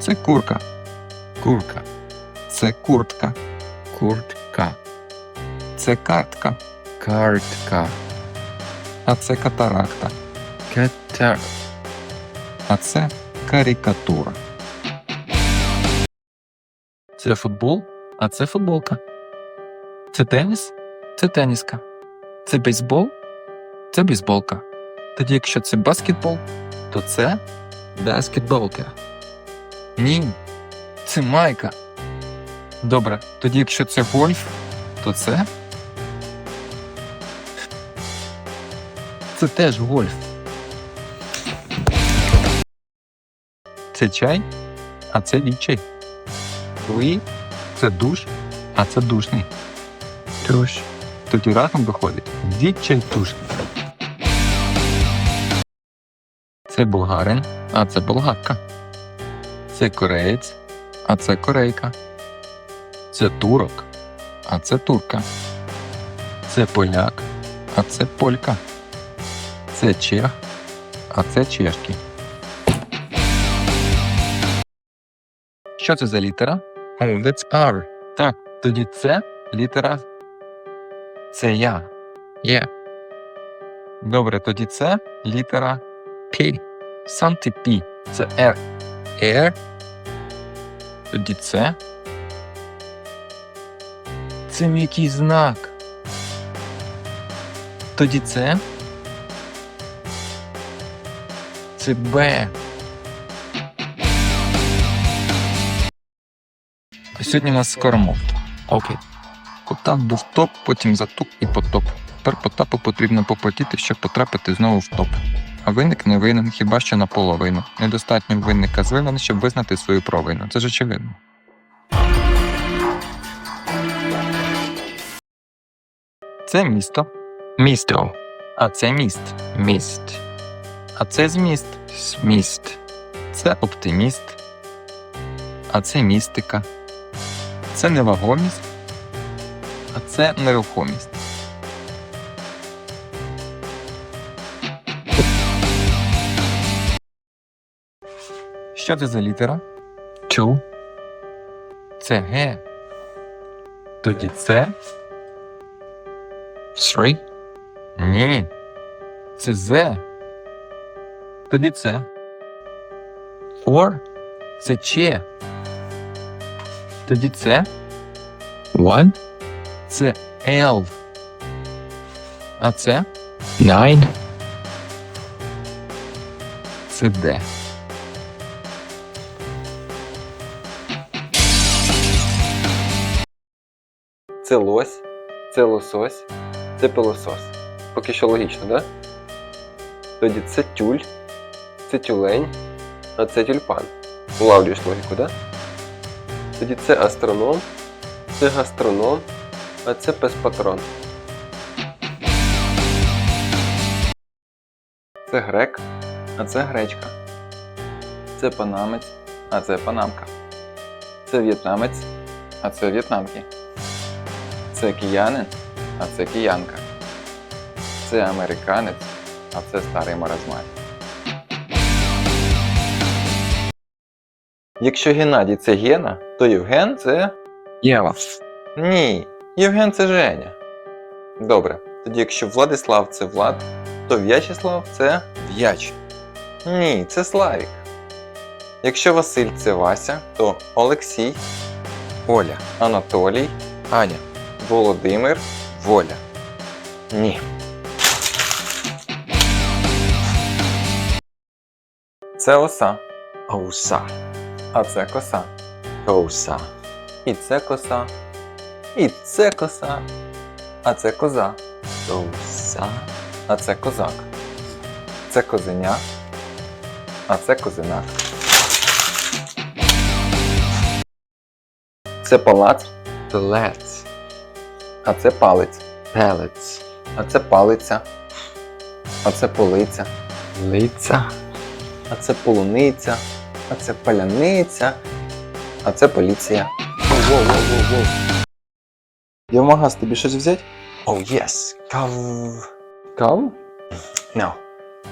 Це курка. Курка. Це куртка. Куртка. Це картка. Картка. А це катаракта. Катар. А це карикатура. Це футбол, а це футболка. Це теніс, це теніска. Це бейсбол, це бейсболка. Тоді, якщо це баскетбол, то це баскетболка. Ні, це майка. Добре, тоді, якщо це гольф, то це. Це теж гольф. Це чай, а це відчай. Ви це душ, а це душний. Душ. Тоді разом виходить відчай душний. Це болгарин, а це болгарка. Це кореєць, а це корейка. Це турок, а це турка. Це поляк, а це полька. Це чех, а це чешки. Що це за літера? Oh, that's R. Так, тоді це літера. Це я. Є. Добре, тоді це літера P. Сам ти P. Це R. R. Тоді це. Це м'який знак. Тоді це. Це Б. Сьогодні у нас скоромов. Окей. Потап був топ, потім затуп і потоп. Тепер потапу потрібно попотіти, щоб потрапити знову в топ. А виник не винен, хіба що наполовину. Недостатньо винника з щоб визнати свою провину. Це ж очевидно. Це місто. Місто. А це міст. Міст. А це зміст. Зміст. Це оптиміст. А це містика. Це невагомість. А це нерухомість. Що це за літера? Чу. Це Г. Тоді це. Three? Ні. Це З. Тоді це. Four? Це Ч. Тоді це. One? Це L. А це? Nine? Це Д. Це лось, це лосось, це пилосос. Поки що логічно, да? Тоді це тюль, це тюлень, а це тюльпан. Улавлюєш логіку, да? Тоді це астроном, це гастроном, а це пес-патрон. Це грек, а це гречка. Це панамець, а це панамка. Це в'єтнамець, а це в'єтнамки. Це киянин, а це киянка. Це американець, а це старий маразмат. Якщо Геннадій це Гена, то Євген це. Єва. Ні, Євген це Женя. Добре. Тоді якщо Владислав це Влад, то В'ячеслав це В'яч. Ні, це Славік. Якщо Василь це Вася, то Олексій, Оля, Анатолій, Аня, Володимир, Воля. Ні. Це оса. Оуса. А це коса. Оуса. І це коса. І це коса. А це коза. Оуса. А це козак. Це козеня. А це козинак. Це палац, Пелець. А це палець. Пелець. А це палиця. А це полиця. Лиця. А це полуниця. А це паляниця. А це поліція. Воу-воу-воу-воу. Я в магаз тобі щось взяти? Оу, єс. Кав... Каву? No.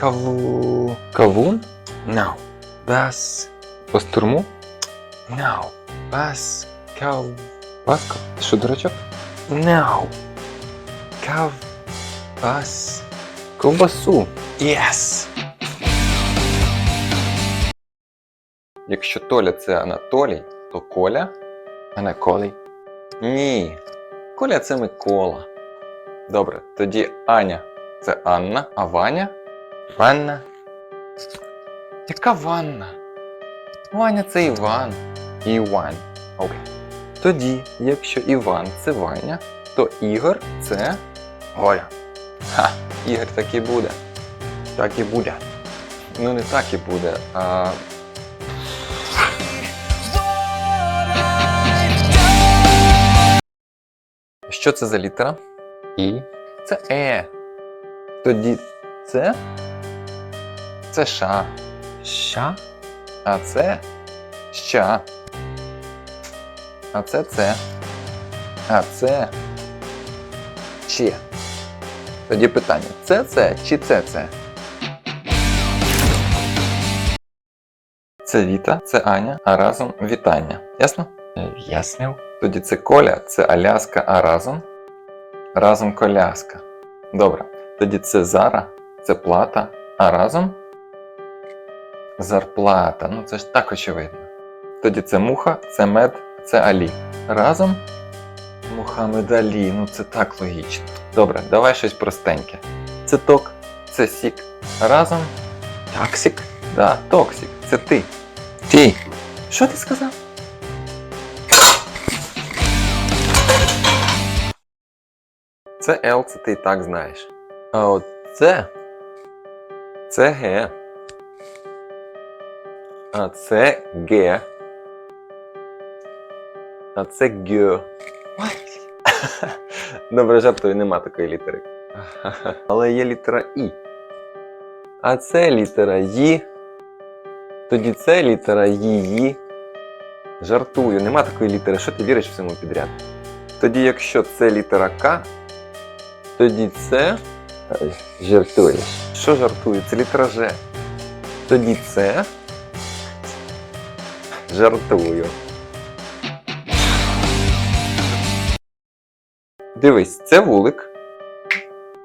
Каву. Кавун? No. Бас. Постурму? No. Пас. Кав. Паско? Ти що, дурачок? No. Кав. Пас. Ковбасу. Yes. Якщо Толя це Анатолій, то Коля Анаколій. Ні. Коля це Микола. Добре, тоді Аня це Анна, а Ваня Ванна. Яка Ванна? Ваня це Іван. Іван. Окей. Тоді, якщо Іван це Ваня, то Ігор це Голя. Ха, Ігор так і буде. Так і буде. Ну не так і буде, а. Що це за літера? І. Це Е. Тоді це. Це ша. Ша. А це ща. А це це. А це чи. Тоді питання: це це чи це це? Це Віта, це Аня, а разом вітання. Ясно? Яснив. Тоді це Коля, це Аляска, а разом. Разом коляска. Добре. Тоді це Зара, це плата, а разом. Зарплата. Ну це ж так очевидно. Тоді це муха, це мед, це Алі. Разом. Мухаммед Алі, ну це так логічно. Добре, давай щось простеньке. Це ток, це сік. Разом. Таксік? Да, токсік. Це ти. Ти. Що ти сказав? Це Л, це ти і так знаєш. А от це. Це Г. А це Г. А це Г. Добре, жартую, нема такої літери. Але є літера І. А це літера Ї. Тоді це літера Її. Жартую, нема такої літери. Що ти віриш всьому підряд? Тоді, якщо це літера К, тоді це. Ай, Жартуєш. Що жартую? Це літера Ж. Тоді це. Жартую. Дивись, це вулик.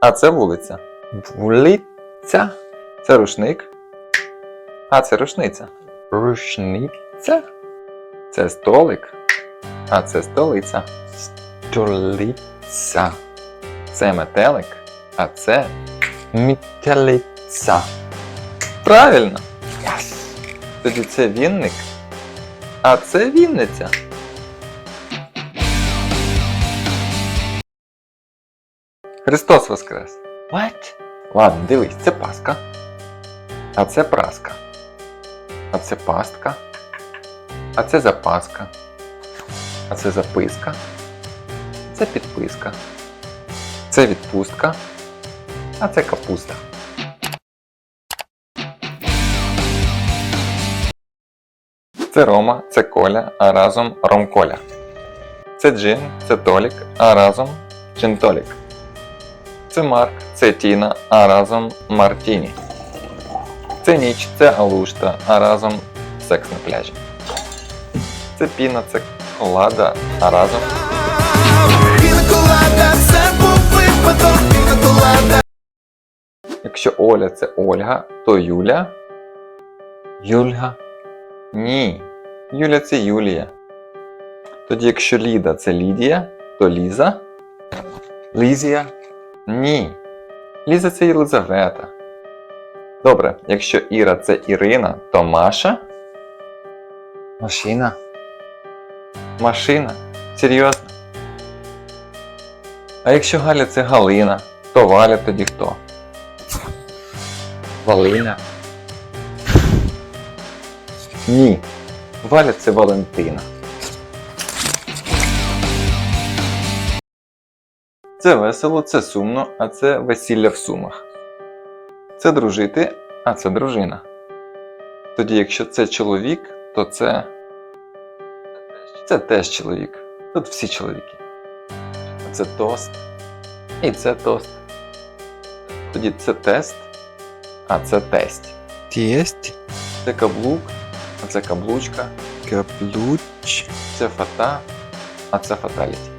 А це вулиця. Вулиця. Це рушник. А це рушниця. Рушниця. Це столик. А це столиця. Столиця. Це метелик. А це метелиця. Правильно. Yes. Тоді це вінник. А це вінниця. Христос Воскрес. What? Ладно, дивись, це Пасха. А це праска. А це пастка. А це запаска. А це записка. Це підписка. Це відпустка. А це капуста. Це Рома, це Коля, а разом Ромколя. Це Джин, це Толік, а разом Джин-Толік. Це Марк, це Тіна, а разом Мартіні. Це ніч, це Алушта, а разом секс на пляжі. Це піна, це колада, а разом. Пінаколада, це був випадок, пінаколада. Якщо Оля це Ольга, то Юля. Юльга? Ні. Юля це Юлія. Тоді, якщо Ліда це Лідія, то Ліза. Лізія? Ні. Ліза це Єлизавета. Добре, якщо Іра це Ірина, то Маша. Машина. Машина. Серйозно. А якщо Галя це Галина, то Валя тоді хто? Валина. Ні. Валя це Валентина. Це весело, це сумно, а це весілля в сумах. Це дружити, а це дружина. Тоді, якщо це чоловік, то це. Це теж чоловік. Тут всі чоловіки. Це тост. І це тост. Тоді це тест, а це тесть. Тесть. Це каблук, А це каблучка, Каплуч. це фата, а це фаталіті.